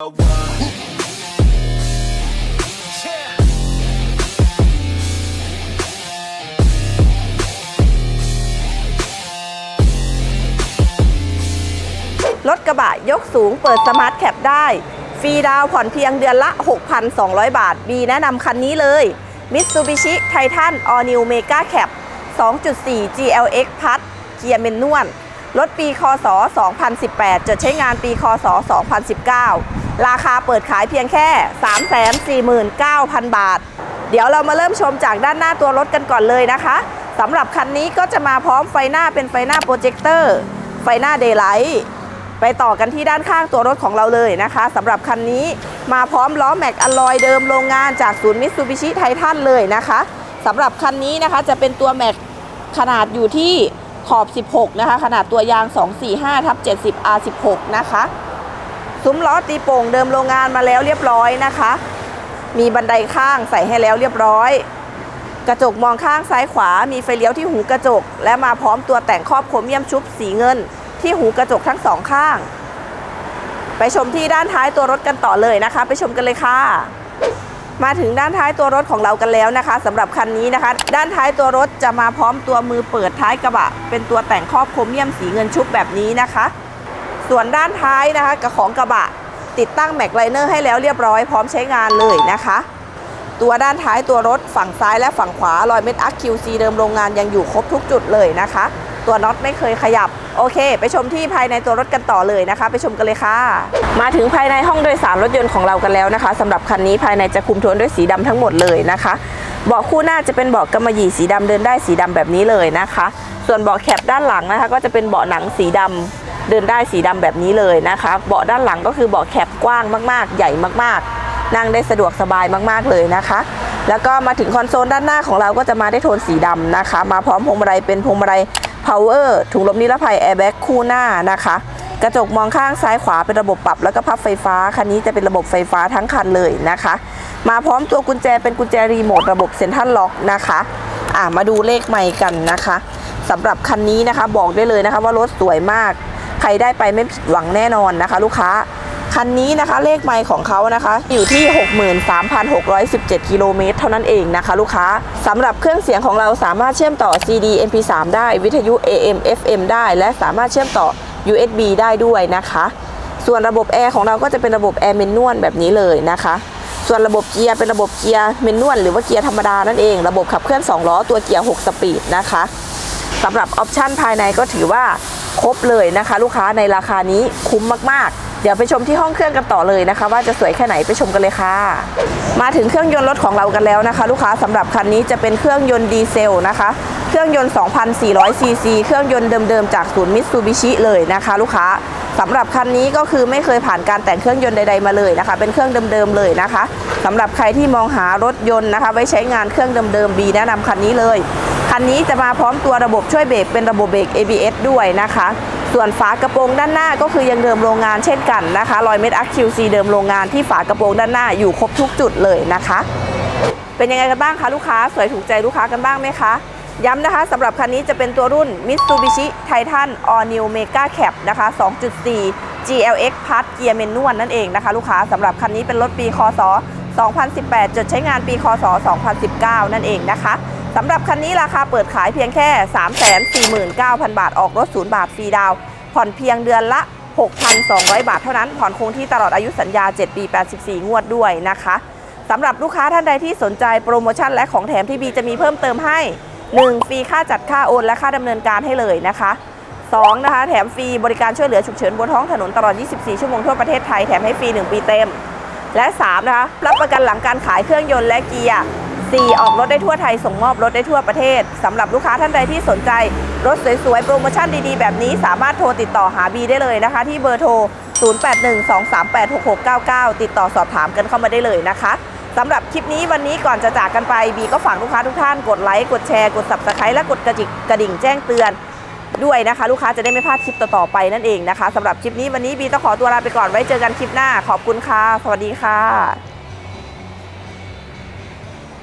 รถกระบะยกสูงเปิดสมาร์ทแคปได้ ฟรีดาวผ่อนเพียงเดือนละ 6,200 บาท บีแนะนำคันนี้เลย Mitsubishi Titan All New Mega Cap 2.4 GLX Plus เกียร์เมนนวลรถปี คศ 2018จดใช้งานปี คศ 2019 ราคาเปิดขายเพียงแค่ 349,000 บาท เดี๋ยวเรามาเริ่มชมจากด้านหน้าตัวรถกันก่อนเลยนะคะสำหรับคันนี้ก็จะมาพร้อมไฟหน้าเป็นไฟหน้าโปรเจคเตอร์ไฟหน้าเดย์ไลท์ไปต่อกันที่ด้านข้างตัวรถของเราเลยนะคะสำหรับคันนี้มาพร้อมล้อแม็กอลลอยเดิมโรงงานจากศูนย์มิตซูบิชิไททันเลยนะคะสำหรับคันนี้นะคะจะเป็นตัวแม็กขนาดอยู่ที่ขอบ 16 นะคะ ขนาดตัวยาง 245ทับ70 R16 นะคะ ซุ้มล้อตีโป่งเดิมโรงงานมาแล้วเรียบร้อยนะคะ มีบันไดข้างใส่ให้แล้วเรียบร้อย กระจกมองข้างซ้ายขวา มีไฟเลี้ยวที่หูกระจก และมาพร้อมตัวแต่งครอบโครเมียมชุบสีเงิน ที่หูกระจกทั้งสองข้าง ไปชมที่ด้านท้ายตัวรถกันต่อเลยนะคะ ไปชมกันเลยค่ะมาถึงด้านท้ายตัวรถของเรากันแล้วนะคะสำหรับคันนี้นะคะ ด้านท้ายตัวรถจะมาพร้อมตัวมือเปิดท้ายกระบะ เป็นตัวแต่งครอบโครเมียมสีเงินชุบแบบนี้นะคะ ส่วนด้านท้ายนะคะกับของกระบะ ติดตั้งแม็กไลเนอร์ให้แล้วเรียบร้อยพร้อมใช้งานเลยนะคะ ตัวด้านท้ายตัวรถฝั่งซ้ายและฝั่งขวารอยเม็ดอัค QC เดิมโรงงานยังอยู่ครบทุกจุดเลยนะคะ ตัวน็อตไม่เคยขยับโอเค ไปชมที่ภายในตัวรถกันต่อเลยนะคะ ไปชมกันเลยค่ะ มาถึงภายในห้องโดยสารรถยนต์ของเรากันแล้วนะคะสำหรับคันนี้ภายในจะคุมโทนด้วยสีดำทั้งหมดเลยนะคะ เบาะคู่หน้าจะเป็นเบาะกำมะหยี่สีดำเดินได้สีดำแบบนี้เลยนะคะ ส่วนเบาะแคปด้านหลังนะคะ ก็จะเป็นเบาะหนังสีดำเดินได้สีดำแบบนี้เลยนะคะ เบาะด้านหลังก็คือเบาะแคปกว้างมาก ๆ ใหญ่มากๆ นั่งได้สะดวกสบายมากๆเลยนะคะ แล้วก็มาถึงคอนโซลด้านหน้าของเราก็จะมาได้โทนสีดำนะคะ มาพร้อมพวงมาลัยเป็นพวงมาลัย power ถุงลมนิรภัย airbag คู่หน้านะคะ กระจกมองข้างซ้ายขวาเป็นระบบปรับแล้วก็พับไฟฟ้า คันนี้จะเป็นระบบไฟฟ้าทั้งคันเลยนะคะ มาพร้อมตัวกุญแจเป็นกุญแจรีโมทระบบเซ็นทรัลล็อกนะคะอะมาดูเลขใหม่กันนะคะสำหรับคันนี้นะคะบอกได้เลยนะคะว่ารถสวยมาก ใครได้ไปไม่ผิดหวังแน่นอนนะคะ ลูกค้าคันนี้นะคะเลขไมล์ของเขานะคะ อยู่ที่ 63,617 กิโลเมตร เท่านั้นเองนะคะ ลูกค้าสำหรับเครื่องเสียงของเราสามารถเชื่อมต่อ CD MP3 ได้วิทยุ AM FM ได้ และสามารถเชื่อมต่อ USB ได้ด้วยนะคะ ส่วนระบบแอร์ของเราก็จะเป็นระบบแอร์เมนนวลแบบนี้เลยนะคะ ส่วนระบบเกียร์เป็นระบบเกียร์เมนนวลหรือว่าเกียร์ธรรมดานั่นเอง ระบบขับเคลื่อน 2 ล้อตัวเกียร์ 6 สปีดนะคะสำหรับออปชันภายในก็ถือว่าครบเลยนะคะ ลูกค้าในราคานี้คุ้มมากๆ เดี๋ยวไปชมที่ห้องเครื่องกันต่อเลยนะคะ ว่าจะสวยแค่ไหนไปชมกันเลยค่ะ มาถึงเครื่องยนต์รถของเรากันแล้วนะคะ ลูกค้าสำหรับคันนี้จะเป็นเครื่องยนต์ดีเซลนะคะเครื่องยนต์ 2,400 ซีซี เครื่องยนต์เดิมๆ จากศูนย์มิตซูบิชิเลยนะคะ ลูกค้าสำหรับคันนี้ก็คือไม่เคยผ่านการแต่งเครื่องยนต์ใดๆมาเลยนะคะ เป็นเครื่องเดิมๆเลยนะคะสำหรับใครที่มองหารถยนต์นะคะ ไว้ใช้งานเครื่องเดิมๆบีแนะนำคันนี้เลย คันนี้จะมาพร้อมตัวระบบช่วยเบรกเป็นระบบเบรก ABS ด้วยนะคะ ส่วนฝากระโปรงด้านหน้าก็คือยังเดิมโรงงานเช่นกันนะคะรอยเม็ดอัค QC เดิมโรงงานที่ฝากระโปรงด้านหน้าอยู่ครบทุกจุดเลยนะคะ เป็นยังไงกันบ้างคะลูกค้าสวยถูกใจลูกค้ากันบ้างไหมคะย้ำนะคะสำหรับคันนี้จะเป็นตัวรุ่น Mitsubishi Titan All New Mega Cap นะคะ 2.4 GLX Plus เกียร์เมนนวลนั่นเองนะคะลูกค้าสำหรับคันนี้เป็นรถปีคศ 2018 จดใช้งานปีคศ 2019 นั่นเองนะคะ สำหรับคันนี้ราคาเปิดขายเพียงแค่ 349,000 บาท ออกรถ0บาทฟรีดาว ผ่อนเพียงเดือนละ 6,200 บาทเท่านั้น ผ่อนคงที่ตลอดอายุสัญญา 7 ปี 84 งวดด้วยนะคะสำหรับลูกค้าท่านใดที่สนใจโปรโมชั่นและของแถมที่บีจะมีเพิ่มเติมให้ 1. ฟรีค่าจัดค่าโอน และค่าดำเนินการให้เลยนะคะ 2. นะคะแถมฟรีบริการช่วยเหลือฉุกเฉินบนท้องถนนตลอด 24 ชั่วโมงทั่วประเทศไทย แถมให้ฟรี 1 ปีเต็ม และ 3 นะคะ รับประกันหลังการขายเครื่องยนต์และเกียร์ 4. ออกรถได้ทั่วไทย ส่งมอบรถได้ทั่วประเทศสำหรับลูกค้าท่านใดที่สนใจ รถสวยๆ โปรโมชั่นดีๆ แบบนี้สามารถโทรติดต่อหาบีได้เลยนะคะ ที่เบอร์โทร 0812386699 ติดต่อสอบถามกันเข้ามาได้เลยนะคะสำหรับคลิปนี้วันนี้ก่อนจะจากกันไปบีก็ฝากลูกค้าทุกท่านกดไลค์กดแชร์กด subscribe และกดกระจิกกระดิ่งแจ้งเตือนด้วยนะคะ ลูกค้าจะได้ไม่พลาดคลิปต่อๆไปนั่นเองนะคะสำหรับคลิปนี้วันนี้บีต้องขอตัวลาไปก่อนไว้เจอกันคลิปหน้าขอบคุณค่ะ สวัสดีค่ะ